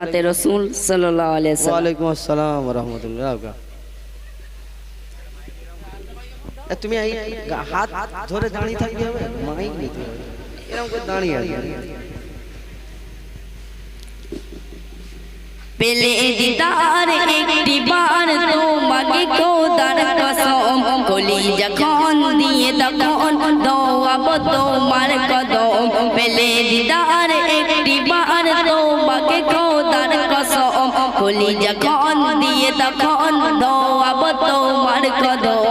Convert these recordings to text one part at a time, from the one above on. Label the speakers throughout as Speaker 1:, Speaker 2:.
Speaker 1: হাতে রসুল সাল্লাহ আলিয়া
Speaker 2: আসসালাম রহমতুল্লাহ তুমি হাত ধরে দাঁড়িয়ে থাকতে হবে? মাইক নিতে হবে এরকম করে দাঁড়িয়ে
Speaker 1: পেলে দিদার একটি বার তোমাকে খোদার কসম কলি যখন দিয়ে তখন দোয়াব তোমার কদম। পেলে দিদার একটি বার কলি যখন দিয়ে তখন দোয়াব তোমার কদম।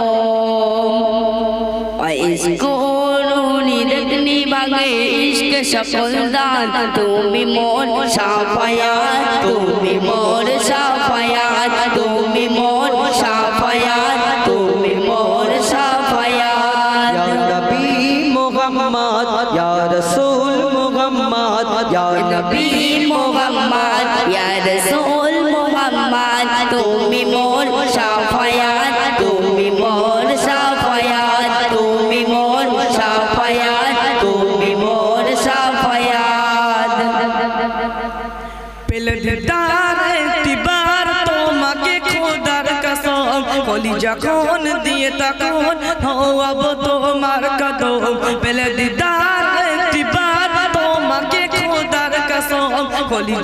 Speaker 1: দেখনি বাগে ইশক সকল দান তুমি মোর সাফায়াত তুমি মোর সাফায়াত তুমি মোর সাফায়াত তুমি মোর সাফায়াত।
Speaker 2: ইয়া নবী মুহাম্মদ ইয়া রাসূল মুহাম্মদ ইয়া নবী
Speaker 1: মোহাম্মদ ইয়া রাসূল তুমি মোর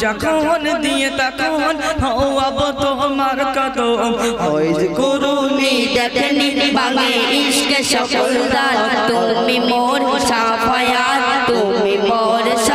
Speaker 3: যখন দিয়ে তখন হওয়াব তোমার কদম।
Speaker 2: ওইজ
Speaker 1: তুমি দেখনি বাঙে ইশক সকল দান। তুমি মোর সাফায়াত, তুমি মোর সাফায়াত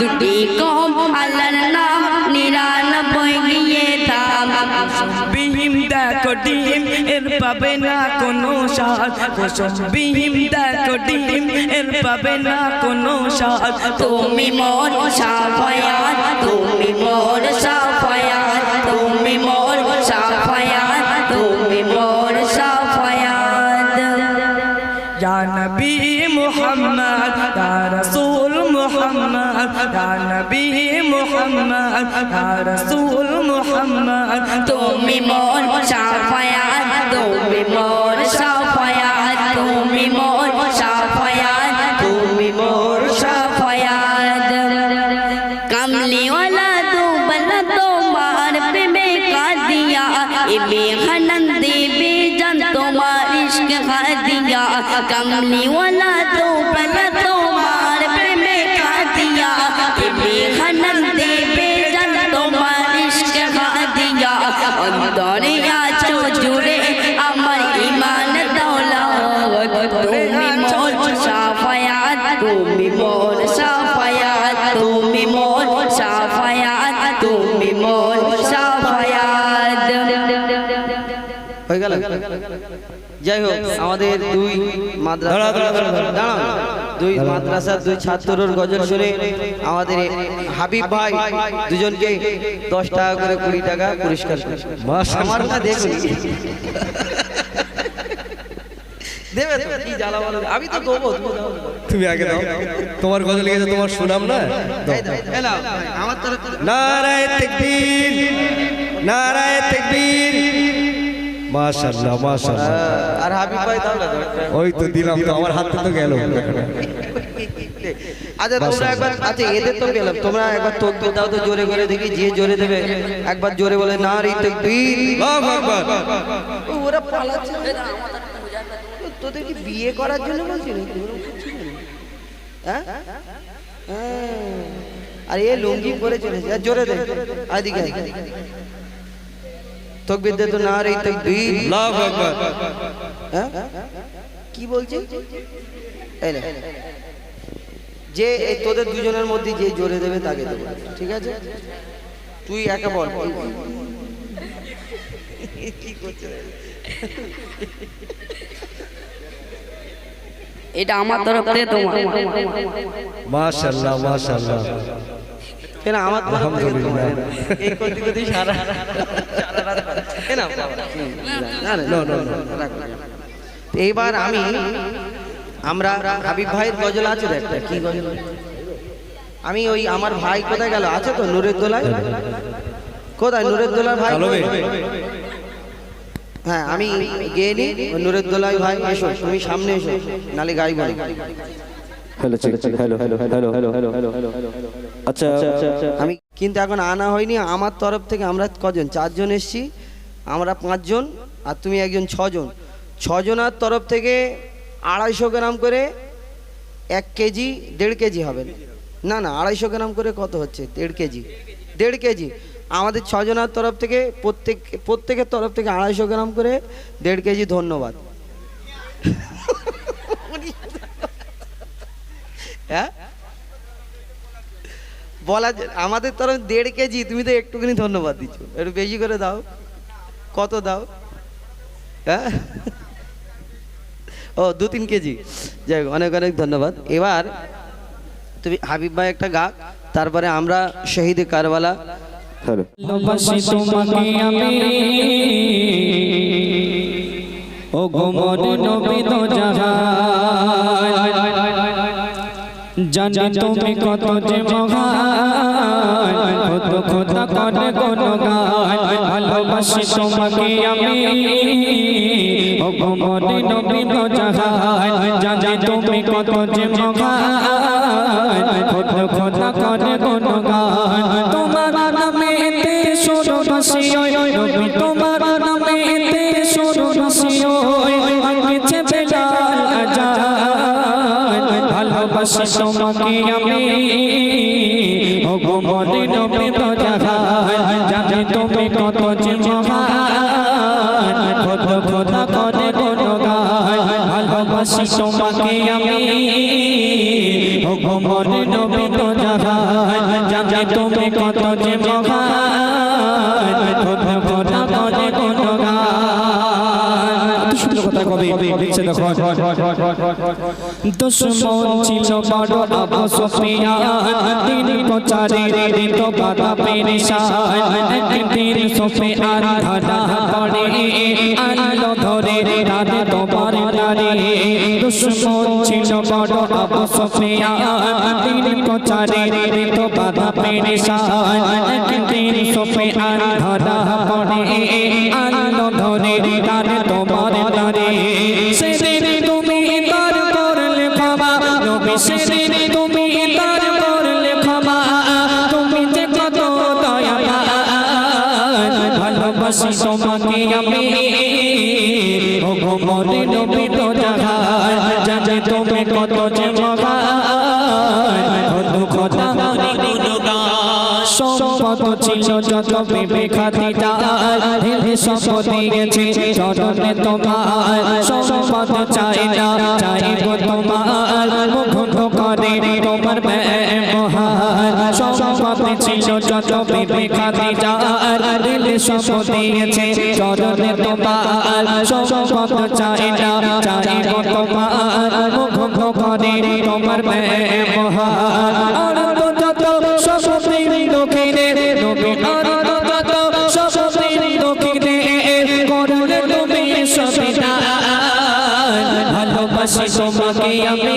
Speaker 3: দুটি
Speaker 1: কম আল্লাহর নাম নিরানব্বই গিয়ে দাম
Speaker 3: বিহিম দেখো ডিম না কোনো স্বাদ। কোসম বিহিম দেখো ডিম না কোনো স্বাদ।
Speaker 1: তুমি মোর সাফায়াত, তুমি মোর সাফায়াত। রসুল মোহাম্মদ। তুমি মোর সাফায়াত তুমি মোর
Speaker 2: সাফ যাই হোক আমাদের দুই মাদ্রাসা দাঁড়াও দুই মাদ্রাসার দুই ছাত্রর গজল শুনে আমাদের হাবিব ভাই দুজনকে দশ টাকা করে কুড়ি টাকা পুরস্কার আমার না দেখুন দেবে তো? কি জ্বালা আমি তো দেবো তুমি
Speaker 4: আগে দাও। তোমার গজল গেছে তোমার সুনাম না?
Speaker 2: আমার তরফ
Speaker 4: নারায়ে তাকবীর নারায়ে তাকবীর। মাশাআল্লাহ মাশাআল্লাহ।
Speaker 2: আর হাবিব ভাই না
Speaker 4: ওই তো দিলাম তো আমার হাতে তো গেল।
Speaker 2: আচ্ছা তোমরা একবার আচ্ছা এদের তো পেলাম তোমরা একবার তকবীর দাও তো জোরে করে দেখি যে জোরে দেবে। একবার জোরে বলে না রে তকবীর।
Speaker 4: আল্লাহু আকবার।
Speaker 2: ওরা পালাচ্ছে। ও, তোদের কি বিয়ে করার জন্য বলছি নাকি? ওরম করছিস কেন? হ্যাঁ? হ্যাঁ। আর এ লুঙ্গি পরে চলেছে। জোরে দে। আদিকে তকবীর দে তো না রে তকবীর।
Speaker 4: আল্লাহু আকবার।
Speaker 2: হ্যাঁ? কি বলছে? এই নে। যে এই তোদের দুজনের মধ্যে যে জোরে দেবে তাকে দেবো। ঠিক আছে? তুই একা বল। কি
Speaker 1: এটা আমার তরফ থেকে তোমার।
Speaker 4: মাশাআল্লাহ মাশাআল্লাহ।
Speaker 2: কেন আমার তরফ থেকে তোমার। এই করতে করতে সারা এইবার আমি আমরা হাবিব ভাইয়ের গজল আছে একটা কি গজল? আমি ওই আমার ভাই কোথায় গেল? আছে তো নুরের দোলায়? কোথায়? নুরের দোলার ভাই? হ্যাঁ আমি গিয়ে নি নুরের দোলাই ভাই এসো তুমি সামনে এসো নালে গাড়ি বলি।
Speaker 5: Hello check hello hello hello hello hello hello আচ্ছা
Speaker 2: আমি কিন্তু এখন আনা হয়নি আমার তরফ থেকে আমরা কজন চারজন এসছি আমরা পাঁচজন আর তুমি একজন ছজন ছজনার তরফ থেকে আড়াইশো গ্রাম করে এক কেজি দেড় কেজি হবে না না আড়াইশো গ্রাম করে কত হচ্ছে দেড় কেজি দেড় কেজি আমাদের ছজনার তরফ থেকে প্রত্যেক প্রত্যেকের তরফ থেকে আড়াইশো গ্রাম করে দেড় কেজি ধন্যবাদ হ্যাঁ? বলা আমাদের তরফ দেড় কেজি তুমি তো একটুখানি ধন্যবাদ দিচ্ছ। একটু বেশি করে দাও। কত দাও? হ্যাঁ? ও দু তিন কেজি। যাই অনেক অনেক ধন্যবাদ। এবার তুমি হাবিব ভাই একটা গাক তারপরে আমরা শহীদে কারবালা।
Speaker 3: ও গোমর নবী তো জানি তুমি কত যে মহান কত কথা করে কোন গান ভালোবাসি তোমাকে আমি। ও গোমর নবী তো জানি তুমি কত যে মহান কত কথা করে কোন গান ভালোবাসি তোমাকে আমি। ও গো মনে কথা কবে লিখছে দেখো দুশ্মন ছিল বড় সুফিয়ান দিন প্রচারে দিত বাধা পেরেশান একদিন সুফিয়ান ধরা পড়ে। আলো ধরে রাতে তোমার নারে দুশ্মন ছিল বড় আবু দিন প্রচারে দিত বাধা পেরেশান একদিন সুফিয়ান ধরা পড়ে। আলো ধরে রাতে দিয়েছে চরণে তোমার সম্পদ চাই না চাইব তোমার মুখ করে তোমার মহান সম্পদ ছিল যত পেপে খাতি ঢেলে সম্পদ দিয়েছে চরণে তোমার। সম্পদ চাই না চাইব তোমার মুখ করে তোমার মহান ভালোবাসি তোমাকে আমি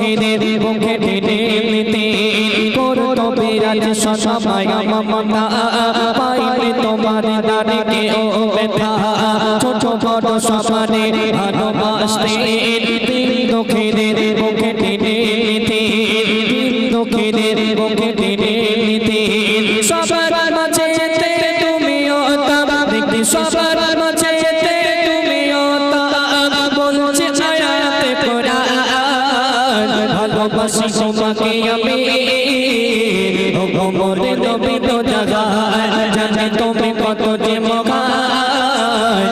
Speaker 3: দক্ষিণে মুখে টেনে নিতে। করতো দিন দক্ষিণে মুখে টেনে নিতে। ভালোবাসি তোমাকে আমি। ও গোমরে নবী তো জাগায় জানে তুমি কত যে মগায়।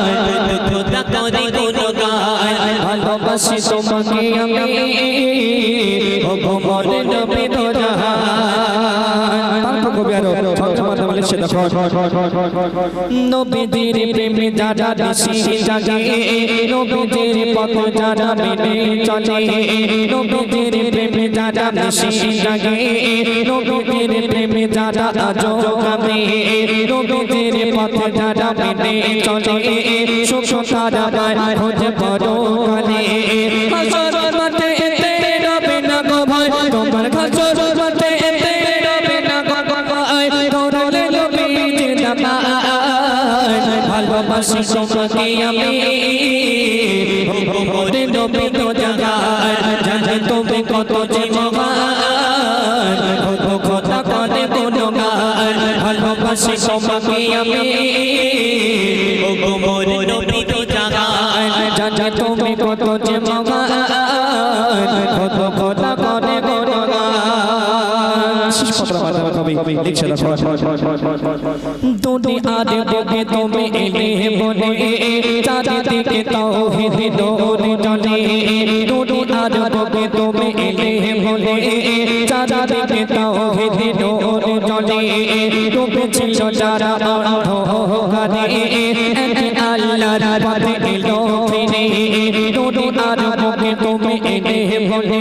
Speaker 3: খোদা করে কোন গায় ভালোবাসি তোমাকে আমি। ও নবী তো নবীজির প্রেমে যারা জাগে নবীজির পথ যারা মেনে চলে প্রেমে যারা বেশি লাগে নবীদের প্রেমে যারা যোগাবে নবীদের পথে যারা মেনে চলে সুখ তারা পায় হতে বড় কালে। তোমার খাচর মতে এতে রবে না গগগায় তোরলে নবীর জামায় ভালোবাসি তোমাকে আমি ভোরে নবী জাগায় জানে তুমি কত যে মহান কত কথা করে কোনো গান ভালোবাসি তোমাকে আমি। ও গোমরে
Speaker 5: কবি লিখছে দেখো
Speaker 3: দুটি আদে বগে তুমি এলে বলে চারিদিকে তাওহীদ দোরে জলে দুটি আদে বগে তুমি এলে বলে চারিদিকে তাওহীদ দোরে জলে ডুবে ছিল যারা অন্ধকারে এক আল্লাহর পথে এলো ফিরে। দুটি আদে বগে তুমি এলে বলে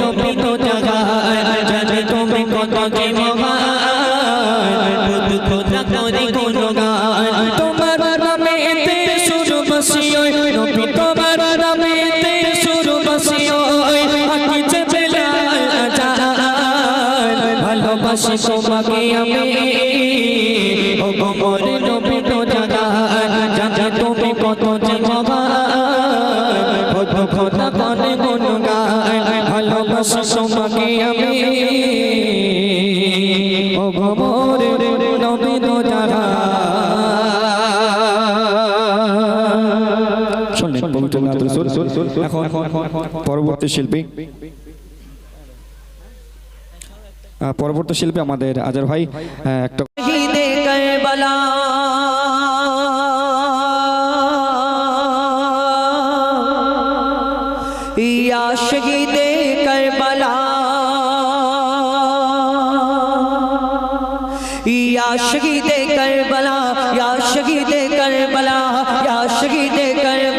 Speaker 5: পরবর্তী শিল্পী। পরবর্তী শিল্পী আমাদের আজার ভাই একটা
Speaker 6: শহীদ করবলা। या शहीद करबला या শহীদ करबला